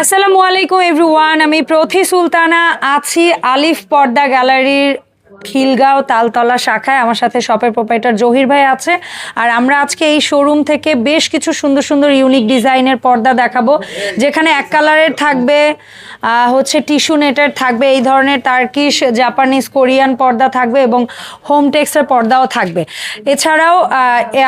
আসসালামু আলাইকুম এভরিওয়ান আমি প্রথি সুলতানা আছি আলিফ পর্দা গ্যালারির খিলগাঁও তালতলা শাখায় আমার সাথে শপের প্রোপাইটার জহির ভাই আছে। আর আমরা আজকে এই শোরুম থেকে বেশ কিছু সুন্দর সুন্দর ইউনিক ডিজাইনের পর্দা দেখাবো। যেখানে এক কালারের থাকবে হচ্ছে টিস্যু নেটের থাকবে, এই ধরনের টার্কিশ জাপানিজ কোরিয়ান পর্দা থাকবে এবং হোম টেক্সের পর্দাও থাকবে। এছাড়াও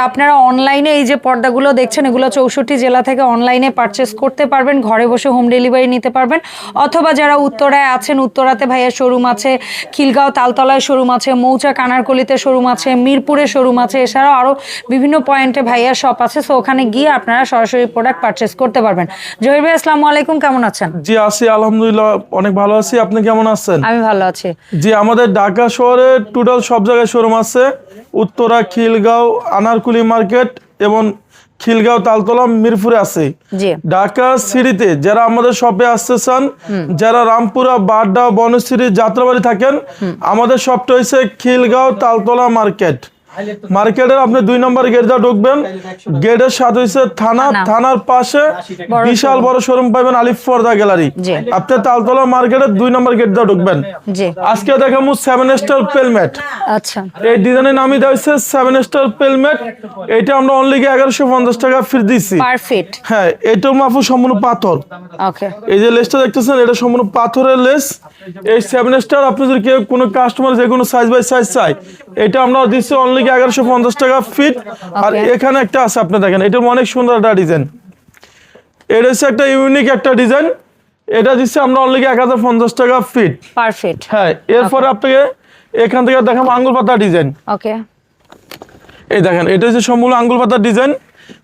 আপনারা অনলাইনে এই যে পর্দাগুলো দেখছেন, এগুলো চৌষট্টি জেলা থেকে অনলাইনে পারচেস করতে পারবেন। ঘরে বসে হোম ডেলিভারি নিতে পারবেন। অথবা যারা উত্তরায় আছেন, উত্তরাতে ভাইয়ের শোরুম আছে, খিলগাঁও তালতলায় শোরুম আছে মৌচা কানারকলিতে শোরুম আছে মিরপুরে শোরুম আছে এছাড়াও আরও বিভিন্ন পয়েন্টে ভাইয়ার শপ আছে। সো ওখানে গিয়ে আপনারা সরাসরি প্রোডাক্ট পারচেস করতে পারবেন। জহির ভাই আসসালামু আলাইকুম কেমন আছেন? জি আছি আলহামদুলিল্লাহ অনেক ভালো আছি। আপনি কেমন আছেন? আমি ভালো আছি। জি আমাদের ঢাকা শহরে টোটাল সব জায়গায় শোরুম আছে। উত্তরা খিলগাঁও আনারকুলি মার্কেট এবং খিলগাঁও তালতলা মিরপুরে আছে। ঢাকা সিটিতে যারা আমাদের শপে আসতে চান যারা রামপুরা বাড্ডা বনশ্রী যাত্রাবাড়ি থাকেন আমাদের শপটা হয়েছে খিলগাঁও তালতলা মার্কেট। মার্কেটের আপনি দুই নম্বর গেট যা ঢুকবেন গেটের সাথে হয়েছে থানা থানা। থানার পাশে বিশাল বড় শোরুম পাবেন আলিফ পর্দা গ্যালারি। আপনি তালতলা মার্কেটের দুই নম্বর গেট যা ঢুকবেন। জি। আজকে দেখাবো সেভেন স্টার পেলমেট আচ্ছা। এই ডিজাইনের নামই দেওয়া হয়েছে সেভেন স্টার পেলমেট এটা আমরা অনলি এগারোশো পঞ্চাশ টাকা ফ্রি দিচ্ছি পারফেক্ট হ্যাঁ এটাও মাফু সম্পূর্ণ পাথর। ওকে এই যে লেসটা দেখতেছেন এটা সম্পূর্ণ পাথরের লেস। এই সেভেন স্টার আপনি যদি কেউ কোনো কাস্টমার যে কোনো সাইজ বাই সাইজ চাই এটা আমরা দিচ্ছি অনলি এগারোশো পঞ্চাশ টাকা ফিট আর এখানে একটা আছে আপনি দেখেন এটা অনেক সুন্দর একটা ডিজাইন এটা হচ্ছে একটা ইউনিক একটা ডিজাইন এটা দিচ্ছে আমরা অনলি এক হাজার পঞ্চাশ টাকা ফিট পারফেক্ট হ্যাঁ এরপরে আপনাকে এখান থেকে দেখাবো আঙ্গুল পাতা ডিজাইন ওকে এই দেখেন এটা হচ্ছে সম্পূর্ণ আঙ্গুল পাতার ডিজাইন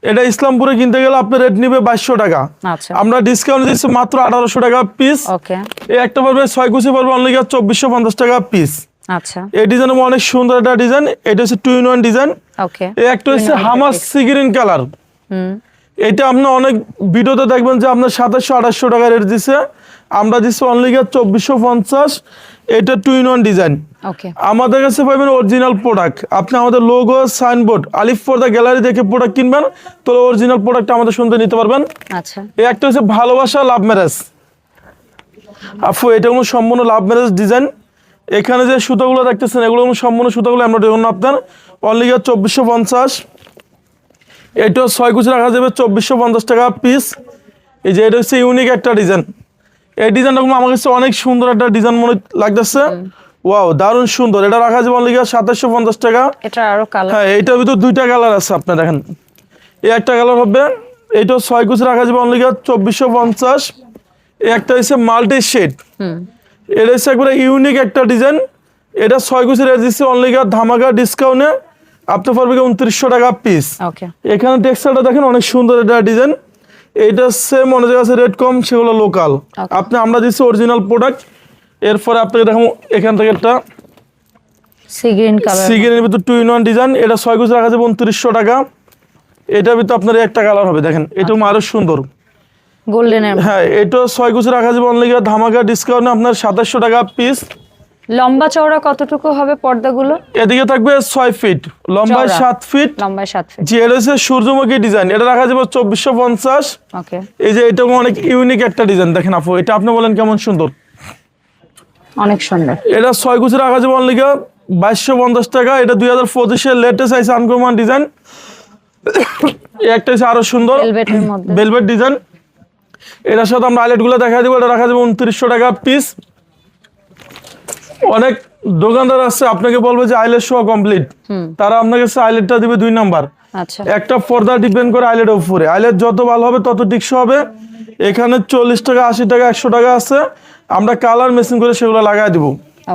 এটা ইসলামপুরে কিনতে গেলে আপনার রেট নিবে বাইশশো টাকা। আচ্ছা। আমরা ডিসকাউন্ট দিচ্ছি মাত্র আঠারোশো টাকা পিস এই একটা পড়বে ছয় কুচি পড়বে অনলি চব্বিশশো পঞ্চাশ টাকা পিস আচ্ছা। এই ডিজাইন অনেক সুন্দর একটা ডিজাইন এটা হচ্ছে two in one design okay একটা হচ্ছে হামাস সিগ্রিন কালার হুম। এটা আপনি অনেক ভিডিওতে দেখবেন যে আপনার সাতাশশো আঠাশশো টাকা রেট দিছে। আমরা দিচ্ছি অনলি চব্বিশশো পঞ্চাশ। এটা টু ইন ওয়ান ডিজাইন আমাদের কাছে পাবেন অরিজিনাল প্রোডাক্ট আপনি আমাদের লোগো সাইনবোর্ড আলিফ পর্দা গ্যালারি দেখে প্রোডাক্ট কিনবেন তো অরিজিনাল প্রোডাক্ট আমাদের শুনতে নিতে পারবেন। আচ্ছা। এই একটা হচ্ছে ভালোবাসা লাভ ম্যারেজ আপু এটা কোনো সম্পূর্ণ লাভ ম্যারেজ ডিজাইন এখানে যে সুতোগুলো দেখতেছেন এগুলো সম্পূর্ণ সুতোগুলো আমরা দেখুন আপনার অনলি চব্বিশশো পঞ্চাশ। এটাও ছয় কুচি রাখা যাবে চব্বিশশো পঞ্চাশ টাকা পিস এই যে এটা হচ্ছে ইউনিক একটা ডিজাইন এই ডিজাইনটা আমার কাছে অনেক সুন্দর একটা ডিজাইন মনে লাগতেছে। ওয়াও দারুণ সুন্দর। এটা রাখা যাবে অনলি সাতাশশো পঞ্চাশ টাকা। এটা আরও কালার হ্যাঁ এইটার ভিতর দুইটা কালার আছে আপনি দেখেন। এই একটা কালার হবে এইটাও ছয় কুচি রাখা যাবে অনলি চব্বিশশো পঞ্চাশ। একটা হচ্ছে মাল্টি শেড হুম। এটা হচ্ছে একবারে ইউনিক একটা ডিজাইন এটা ছয় কুচি রেট দিচ্ছে অনলি ধামাকা ডিসকাউন্টে আপনি পারবে উনত্রিশশো টাকা পিস এখানে টেক্সটাইলটা দেখেন অনেক সুন্দর এটা ডিজাইন এইটা সেম অনেক জায়গায় রেট কম সেগুলো লোকাল আপনি আমরা দিচ্ছি অরিজিনাল প্রোডাক্ট এরপরে আপনাকে দেখাবো এখান থেকে একটা ভিতর টু ইন ওয়ান ডিজাইন এটা ছয় কুচি রাখা যাবে উনত্রিশশো টাকা। এটার ভিতর আপনার একটা কালার হবে দেখেন। এটা আরও সুন্দর। গোল্ডেনের হ্যাঁ এটা ছয় কুচি রাখা যাবে অনলি ধামাকা ডিসকাউন্টে আপনার সাতাশশো টাকা পিস লম্বা চওড়া কতটুকু হবে পর্দাগুলো? এদিকে থাকবে ছয় ফিট লম্বায় সাত ফিট লম্বায় সাত ফিট জি এটা হচ্ছে সূর্যমুখী ডিজাইন এটা রাখা যাবে চব্বিশশো পঞ্চাশ। ওকে এই যে এটা অনেক ইউনিক একটা ডিজাইন দেখেন আপু এটা আপনি বলেন কেমন সুন্দর। অনেক সুন্দর। এটা ছয় কুচি রাখা যাবে অনলি বাইশশো পঞ্চাশ টাকা। এটা দুই হাজার পঁচিশের লেটেস্ট আইসে আনকমন ডিজাইন একটা হচ্ছে আরও সুন্দর। ভেলভেট ডিজাইন এটার সাথে আমরা আইলেটগুলো দেখা দিব এটা রাখা যাবে উনত্রিশশো টাকা পিস অনেক দোকানদার আছে আপনাকে বলবে যে আইলেট শো কমপ্লিট তারা আপনাকে আইলেটটা দিবে দুই নাম্বার। আচ্ছা। একটা পর্দা ডিপেন্ড করে আইলেট উপরে। আইলেট যত ভালো হবে তত টিকসো হবে। এখানে চল্লিশ টাকা আশি টাকা একশো টাকা আছে। আমরা কালার মেশিন করে সেগুলো লাগাই দিব।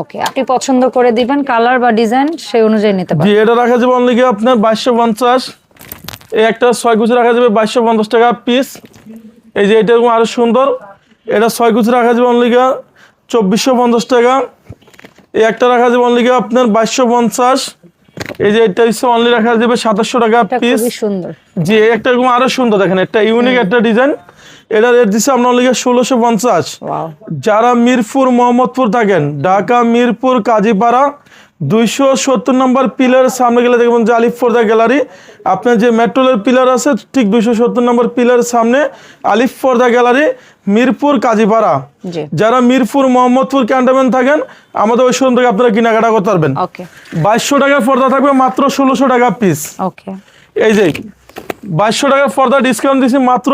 ওকে আপনি পছন্দ করে দিবেন কালার বা ডিজাইন সেই অনুযায়ী নিতে জি এটা রাখা যাবে অনলি আপনার বাইশশো পঞ্চাশ। একটা ছয় কুচি রাখা যাবে বাইশশো পঞ্চাশ টাকা পিস এই যে এটা আরও সুন্দর। এটা ছয় কুচি রাখা যাবে অনলি চব্বিশশো পঞ্চাশ টাকা। এই একটা রাখা যাবে অনলি আপনার বাইশশো পঞ্চাশ। এই যে এটা হচ্ছে অনলি রাখা যাবে সাতাশশো টাকা পিস সুন্দর। জি একটা এরকম আরও সুন্দর দেখেন একটা ইউনিক একটা ডিজাইন এটা রেট দিচ্ছে আপনার অনলি ষোলোশো পঞ্চাশ। যারা মিরপুর মোহাম্মদপুর থাকেন ঢাকা মিরপুর কাজীপাড়া দুইশো সত্তর নম্বর পিলার সামনে গেলে দেখবেন যে আলিফ ফোর্দা গ্যালারি। আপনার যে মেট্রোলের পিলার আছে ঠিক দুইশো সত্তর নম্বর পিলারের সামনে আলিফ ফোর্দা গ্যালারি মিরপুর কাজীপাড়া। যারা মিরপুর মোহাম্মদপুর ক্যান্টনমেন্ট থাকেন আমাদের ওই শোরুম থেকে আপনারা কেনাকাটা করতে পারবেন। বাইশশো টাকার পর্দা থাকবে মাত্র ষোলোশো টাকা পিস এই যে বাইশশো টাকার পর্দা ডিসকাউন্ট দিচ্ছি মাত্র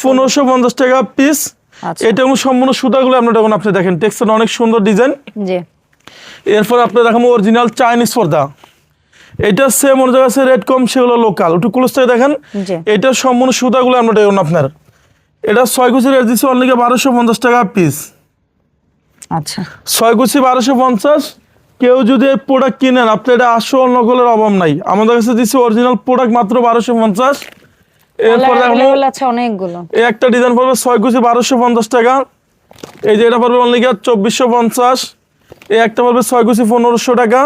পনেরোশো পঞ্চাশ টাকা পিস আচ্ছা। এটা এবং সম্পূর্ণ সুতাগুলো আপনার দেখুন আপনি দেখেন টেক্সটার অনেক সুন্দর ডিজাইন এরপর আপনি দেখাবো অরিজিনাল চাইনিজ পর্দা। এটা সেম ওর জায়গায় রেট কম সেগুলো লোকাল একটু ক্লোজ থেকে দেখেন। এটা সম্পূর্ণ সুতাগুলো আমরা দেখুন আপনার। এটা ছয় কুচি রেট দিচ্ছি অনলি বারোশো পঞ্চাশ টাকা পিস আচ্ছা। ছয় কুচি বারোশো পঞ্চাশ কেউ যদি এই প্রোডাক্ট কিনেন আপনি এটা আসল নকলের অভাব নাই। আমাদের কাছে দিচ্ছি অরিজিনাল প্রোডাক্ট মাত্র বারোশো পঞ্চাশ। এরপর অনেকগুলো। এই একটা ডিজাইন পড়বে ছয় কুচি বারোশো পঞ্চাশ টাকা। এই যে এটা পড়বে অনলি চব্বিশশো পঞ্চাশ। এই একটা পড়বে ছয় কুচি পনেরোশো টাকা।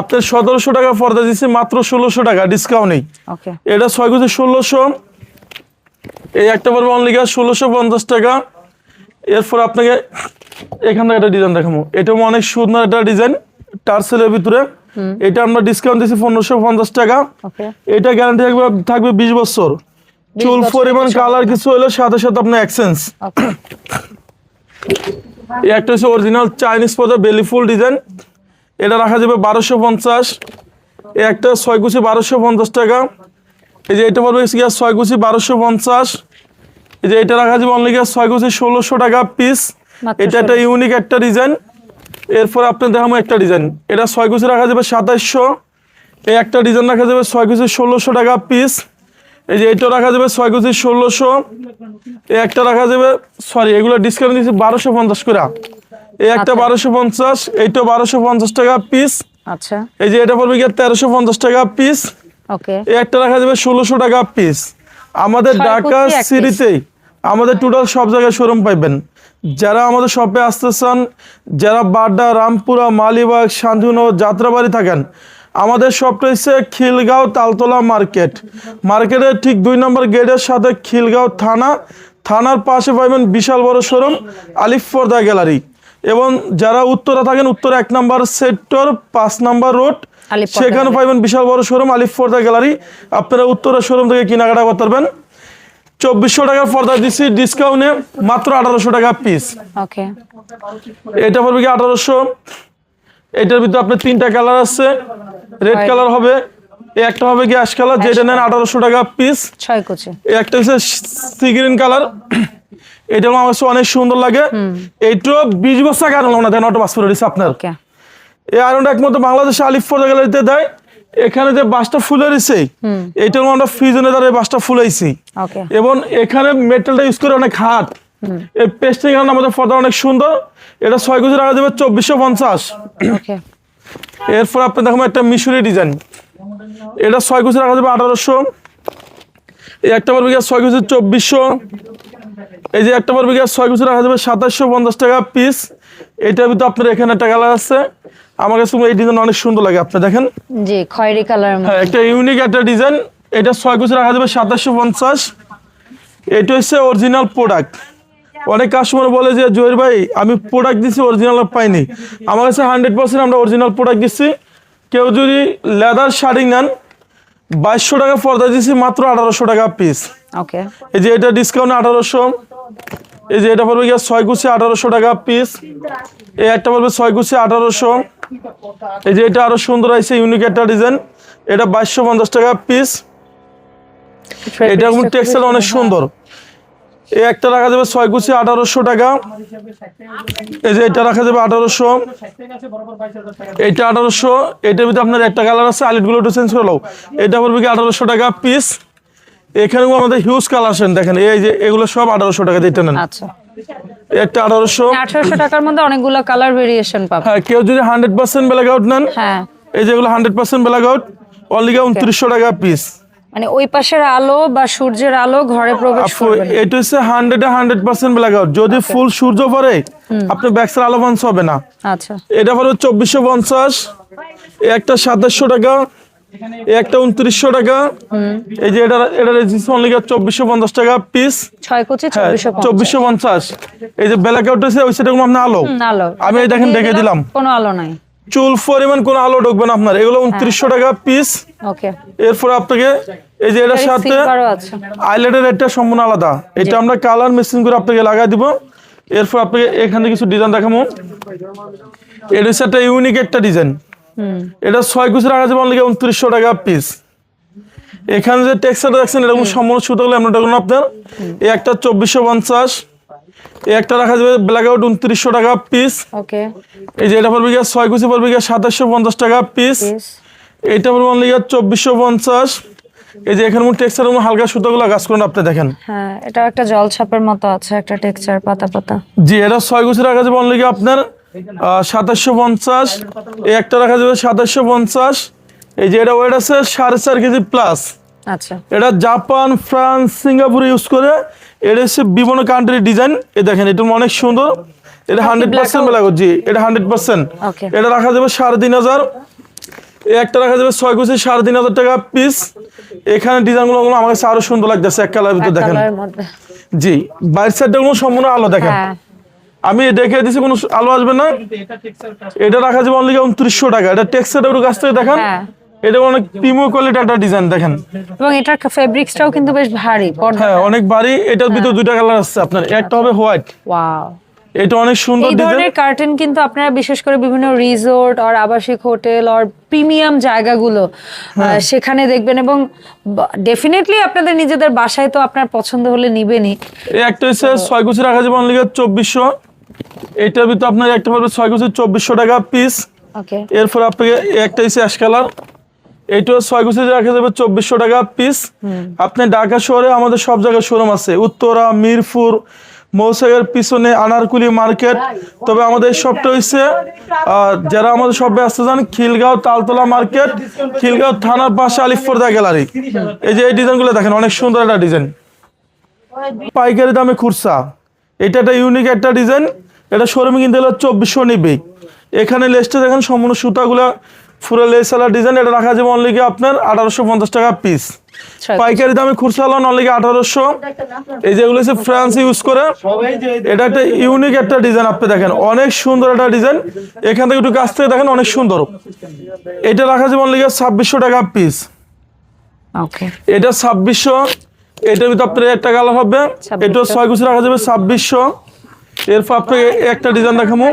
আপনার সতেরোশো টাকা পর্দা দিচ্ছি মাত্র ষোলোশো টাকা ডিসকাউন্ট নেই। এটা ছয় কুচি ষোলোশো। এই একটা পড়বে অনলি ষোলোশো পঞ্চাশ টাকা। এরপর আপনাকে এখান থেকে একটা ডিজাইন দেখাবো। এটা অনেক সুন্দর একটা ডিজাইন টার্সেলের ভিতরে। এটা আমরা ডিসকাউন্ট দিচ্ছি পনেরোশো পঞ্চাশ টাকা। এটা গ্যারান্টি থাকবে থাকবে বিশ বছর। চুল পরিমাণ কালার কিছু হলে সাথে সাথে আপনার এক্সচেঞ্জ একটা হচ্ছে অরিজিনাল চাইনিজ পদে বেলি ফুল ডিজাইন এটা রাখা যাবে বারোশো পঞ্চাশ। এই একটা ছয় কুচি বারোশো পঞ্চাশ টাকা। এই যে এটা পড়বে গিয়ে ছয় কুচি বারোশো পঞ্চাশ। এই যে এটা রাখা যাবে অনলি গিয়ে ছয় কুচি ষোলোশো টাকা পিস এটা একটা ইউনিক একটা ডিজাইন এরপর আপনি দেখাবো একটা ডিজাইন এটা ছয় কুচি রাখা যাবে সাতাইশশো। এই একটা ডিজাইন রাখা যাবে ছয় কুচি ষোলোশো টাকা পিস এই যে এটা রাখা যাবে ছয় কুচি ষোলোশো। এই একটা রাখা যাবে সরি এগুলো ডিসকাউন্ট দিচ্ছি বারোশো পঞ্চাশ করে। এই একটা আচ্ছা। বারোশো পঞ্চাশ এইটা বারোশো পঞ্চাশ টাকা পিস আচ্ছা। এই যে এটা পড়বে গিয়ে তেরোশো পঞ্চাশ টাকা পিস ওকে। এই একটা রাখা যাবে ষোলোশো টাকা পিস আমাদের ঢাকা। সিটিতেই আমাদের টোটাল সব জায়গায় শোরুম পাইবেন। যারা আমাদের শপে আসতে চান যারা বাড্ডা রামপুরা মালিবাগ শান্তিনগর যাত্রাবাড়ি থাকেন আমাদের শপটা হচ্ছে খিলগাঁও তালতলা মার্কেট মার্কেটের ঠিক দুই নম্বর গেটের সাথে খিলগাঁও থানা। থানার পাশে পাইবেন বিশাল বড় শোরুম আলিফ পর্দা গ্যালারি এবং যারা উত্তরা থাকেন উত্তরা এক নম্বর সেক্টর পাঁচ নম্বর রোড সেখানে পাইবেন বিশাল বড় শোরুম আলিফ পর্দা গ্যালারি আপনারা উত্তরা শোরুম থেকে কেনাকাটা করতে পারবেন। চব্বিশশো টাকার পর্দা দিচ্ছি ডিসকাউন্টে মাত্র আঠারোশো টাকা পিস এটা পড়বে কি আঠারোশো? এটার ভিতরে আপনার তিনটা কালার আছে। রেড কালার হবে একটা হবে গ্যাস কালার যেটা নেন আঠারোশো টাকা পিস ছয় কুচি। একটা হচ্ছে সি গ্রিন কালার এটা আমার কাছে অনেক সুন্দর লাগে। এইটাও বিশ বছর আনলাম না দেন অটো পাস করে দিচ্ছে আপনার। এই আয়রনটা একমাত্র বাংলাদেশে আলিফ ফোর্দা গ্যালারিতে দেয়। এখানে যে বাসটা ফুলে দিছে এইটা আমরা ফ্রিজনে দ্বারা বাসটা ফুলাইছি। এবং এখানে মেটেলটা ইউজ করে অনেক হার্ড এই পেস্টিং আমাদের ফর্দা অনেক সুন্দর। এটা ছয় কেজি রাখা যাবে চব্বিশশো পঞ্চাশ। এরপর আপনি দেখুন একটা মিশরি ডিজাইন। এটা ছয় কেজি রাখা যাবে আঠারোশো। এই একটা পড়বে গিয়ে ছয় কেজি চব্বিশশো। এই যে একটা পড়বে গিয়ে ছয় কেজি রাখা যাবে সাতাশশো পঞ্চাশ টাকা পিস এটার ভিতরে আপনার এখানে একটা কালার আছে। আমার কাছে এই ডিজাইন অনেক সুন্দর লাগে আপনি দেখেন। জি খয়েরি কালার হ্যাঁ একটা ইউনিক একটা ডিজাইন। এটা ছয় কুচি রাখা যাবে সাতাশশো পঞ্চাশ। এটা হচ্ছে অরিজিনাল প্রোডাক্ট অনেক কাস্টমার বলে যে জহির ভাই আমি প্রোডাক্ট দিচ্ছি অরিজিনাল পাইনি। আমার কাছে হান্ড্রেড পার্সেন্ট আমরা অরিজিনাল প্রোডাক্ট দিচ্ছি কেউ যদি লেদার শাড়ি নেন বাইশশো টাকা পর্দা দিচ্ছি মাত্র আঠারোশো টাকা পিস ওকে এই যে এটা ডিসকাউন্ট আঠারোশো। এই যে এটা পড়বে গিয়ে ছয় কুচি আঠারোশো টাকা পিস এই একটা পড়বে ছয় কুচি আঠারোশো। এই যে এটা আরও সুন্দর আছে ইউনিক একটা ডিজাইন এটা বাইশশো পঞ্চাশ টাকা পিস এটা টেক্সটাইল অনেক সুন্দর। এই একটা রাখা যাবে ছয় কুচি আঠারোশো টাকা। এই যে এটা রাখা যাবে আঠারোশো। এটা আঠারোশো। এটার ভিতরে আপনার একটা কালার আছে আলিটগুলো একটু চেঞ্জ করে নাও। এটা পড়বে কি আঠারোশো টাকা পিস এখানেও আমাদের হিউজ কালেকশন দেখেন এই যে এগুলো সব আঠারোশো টাকা দিতে নেন আচ্ছা। একটা আঠারোশো। আঠারোশো টাকার মধ্যে অনেকগুলো কালার ভেরিয়েশন পাবে হ্যাঁ কেউ যদি হান্ড্রেড পার্সেন্ট ব্ল্যাক আউট নেন হ্যাঁ। এই যেগুলো hundred percent black out only উনত্রিশশো টাকা পিস মানে ওই পাশের আলো বা সূর্যের আলো ঘরে প্রবেশ করবে এটা হচ্ছে hundred hundred percent black out যদি ফুল সূর্য পরে আপনার ব্যাকসের আলো বঞ্চ হবে না। আচ্ছা। এটা পঞ্চাশ এই একটা সাতাশশো টাকা এই একটা উনত্রিশশো টাকা। এই যে এটা এটা অনলি চব্বিশশো পঞ্চাশ টাকা পিস ছয় কুচি হ্যাঁ চব্বিশশো পঞ্চাশ। এই যে ব্ল্যাক আউট আছে ওই সেটা আপনার আলো? আলো। আমি দেখেন দেখে দিলাম কোনো আলো নাই। চুল পরিমাণ কোনো আলো ঢুকবে না আপনার। এগুলো উনত্রিশশো টাকা পিস ওকে এরপর আপনাকে এই যে এটার সাথে আইল্যান্ডের রেটটা সম্পূর্ণ আলাদা। এটা আমরা কালার মেশিন করে আপনাকে লাগাই দিব। এরপর আপনাকে এখানে কিছু ডিজাইন দেখাবো। এটা হচ্ছে একটা ইউনিক একটা ডিজাইন এটা ছয় কুচি রাখা যাবে অনলি উনত্রিশশো টাকা পিস এখানে যে টেক্সচারটা দেখছেন এরকম সম্পূর্ণ সুতো হলে আমরা আপনার। এই একটা চব্বিশশো পঞ্চাশ। এই একটা রাখা যাবে ব্ল্যাক আউট উনত্রিশশো টাকা পিস ওকে এই যে এটা পড়বে গিয়ে ছয় কুচি পড়বে গিয়ে সাতাশশো পঞ্চাশ টাকা পিস এইটা পড়বে অনলি গিয়ে চব্বিশশো পঞ্চাশ। এই যে এখানে টেক্সচার হালকা সুতোগুলো গাছ করুন আপনি দেখেন। হ্যাঁ এটা একটা জল ছাপের মতো আছে একটা টেক্সচার পাতা পাতা। জি এটা ছয় গুছি রাখা যাবে অনলি আপনার সাতাশশো পঞ্চাশ। এই একটা রাখা যাবে সাতাশশো পঞ্চাশ। এই যে এটা ওয়েট আছে সাড়ে চার কেজি প্লাস আচ্ছা। এটা জাপান ফ্রান্স সিঙ্গাপুর ইউজ করে। এটা হচ্ছে বিভিন্ন কান্ট্রির ডিজাইন এ দেখেন এটা অনেক সুন্দর। এটা হান্ড্রেড পার্সেন্ট বেলাগো জি এটা হান্ড্রেড পার্সেন্ট এটা রাখা যাবে সাড়ে তিন হাজার। একটা রাখা যাবে ছয় গুছি সাড়ে তিন হাজার টাকা পিস এখানে ডিজাইনগুলো আমার কাছে আরও সুন্দর লাগতেছে এক কালার ভিতরে দেখেন। জি বাইরের সাইডটা কোনো সম্পূর্ণ আলো দেখেন। হ্যাঁ। আমি দেখে দিছি কোনো আলো আসবে না। এটা রাখা যাবে অনলি উনত্রিশশো টাকা। এটা টেক্সচারটা একটু কাছ থেকে দেখেন। হ্যাঁ। এটা অনেক প্রিমিয় কোয়ালিটি একটা ডিজাইন দেখেন। এবং এটার ফেব্রিক্সটাও কিন্তু বেশ ভারী পর্দা হ্যাঁ অনেক বাড়ি এটার ভিতরে দুইটা কালার আছে আপনার। একটা হবে হোয়াইট ওয়াও এটা অনেক সুন্দর এই ধরনের কার্টেন কিন্তু আপনারা বিশেষ করে বিভিন্ন রিসোর্ট আর আবাসিক হোটেল আর প্রিমিয়াম জায়গাগুলো হ্যাঁ। সেখানে দেখবেন এবং ডেফিনেটলি আপনাদের নিজেদের বাসায় তো আপনার পছন্দ হলে নিবেনই। এই একটা হচ্ছে ছয় গুছি রাখা যাবে অনলি চব্বিশশো। এটার ভিতরে আপনার একটা পারবে ছয় গুছি চব্বিশশো টাকা পিস ওকে এরপর আপনাকে একটা হচ্ছে অ্যাশ কালার এইটাও ছয় রাখা যাবে চব্বিশশো টাকা পিস আপনি ঢাকা শহরে আমাদের সব জায়গায় শোরুম আছে। উত্তরা মিরপুর মৌসাগের পিছনে আনারকুলি মার্কেট। তবে আমাদের শপটা হচ্ছে যারা আমাদের শপে আসতে চান খিলগাঁও তালতলা মার্কেট খিলগাঁও থানার পাশে আলিফপর্দা গ্যালারি। এই যে এই ডিজাইনগুলো দেখেন অনেক সুন্দর একটা ডিজাইন। পাইকারি দামে খুরসা। এটা একটা ইউনিক একটা ডিজাইন। এটা শোরুমে কিনতে হলে চব্বিশশো নিবে। এখানে লেস্টে দেখেন সম্পূর্ণ সুতাগুলা ফুরে লেস আলা ডিজাইন এটা রাখা যাবে অনলি আপনার আঠারোশো পঞ্চাশ টাকা পিস পাইকারি দামে খুরসা হলো অনলি আঠারোশো। এই যেগুলো হচ্ছে ফ্রান্স ইউজ করে। এটা একটা ইউনিক একটা ডিজাইন আপনি দেখেন অনেক সুন্দর একটা ডিজাইন এখান থেকে একটু কাছ থেকে দেখেন অনেক সুন্দর। এটা রাখা যাবে অনলি ছাব্বিশশো টাকা পিস ওকে এটা ছাব্বিশশো এটার ভিতরে আপনার একটা কালার হবে। এটা ছয় গুছি রাখা যাবে ছাব্বিশশো। এরপর আপনাকে একটা ডিজাইন দেখাবো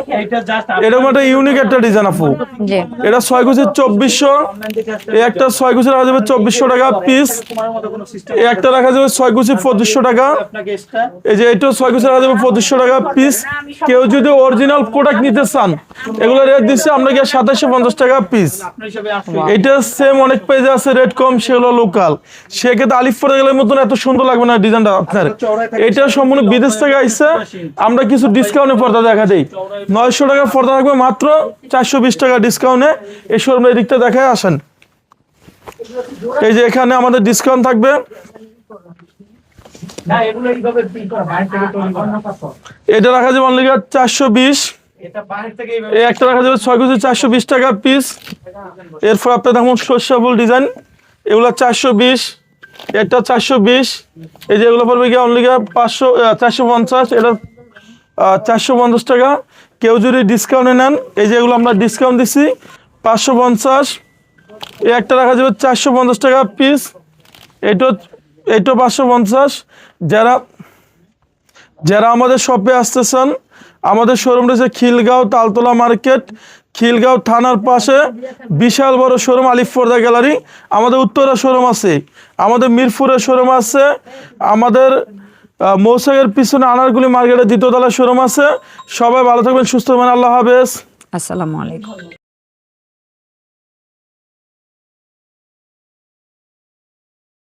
এরকম একটা ইউনিক একটা ডিজাইন আপু। এটা ছয় চব্বিশশো। একটা ছয় গুছি রাখা যাবে চব্বিশশো টাকা পিস একটা রাখা যাবে ছয় গুছি পঁচিশশো টাকা। এই যে এটাও ছয় গুছি রাখা যাবে পঁচিশশো টাকা পিস কেউ যদি অরিজিনাল প্রোডাক্ট নিতে চান এগুলো রেট দিচ্ছে আপনাকে সাতাশশো পঞ্চাশ টাকা পিস এটা সেম অনেক পেজে আছে রেট কম সেগুলো লোকাল সেক্ষেত্রে আলিফ পরে গেলে মতন এত সুন্দর লাগবে না ডিজাইনটা আপনার। এটা সম্পূর্ণ বিদেশ থেকে আইসে আমরা কিছু ডিসকাউন্টে পর্দা দেখা দেই। নয়শো টাকা পর্দা থাকবে মাত্র চারশো বিশ টাকা ডিসকাউন্টে এই শোরুমের দিকটা দেখায় আসেন। এই যে এখানে আমাদের ডিসকাউন্ট থাকবে। এটা রাখা যাবে অনলি চারশো বিশ। একটা রাখা যাবে ছয় কেজি চারশো বিশ টাকা পিস এরপর আপনার দেখুন শস্যাবল ডিজাইন এগুলো চারশো বিশ এটা চারশো বিশ। এই যে এগুলো পড়বে গিয়ে অনলি পাঁচশো চারশো পঞ্চাশ। এটা চারশো পঞ্চাশ টাকা। কেউ যদি ডিসকাউন্টে নেন, এই যে এগুলো আমরা ডিসকাউন্ট দিচ্ছি পাঁচশো পঞ্চাশ। এই একটা রাখা যাবে চারশো পঞ্চাশ টাকা পিস এটা এটা পাঁচশো পঞ্চাশ। যারা যারা আমাদের শপে আসতেছেন, আমাদের শোরুম রয়েছে খিলগাঁও তালতলা মার্কেট, খিলগাঁও থানার পাশে বিশাল বড় শোরুম আলিফপর্দা গ্যালারি। আমাদের উত্তরা শোরুম আছে, আমাদের মিরপুরের শোরুম আছে, আমাদের মৌসাগের পিছনে আনারগুলি মার্কেটের দ্বিতীয় তলার শোরুম আছে। সবাই ভালো থাকবেন, সুস্থ থাকবেন। আল্লাহ হাফেজ। আসসালামু আলাইকুম।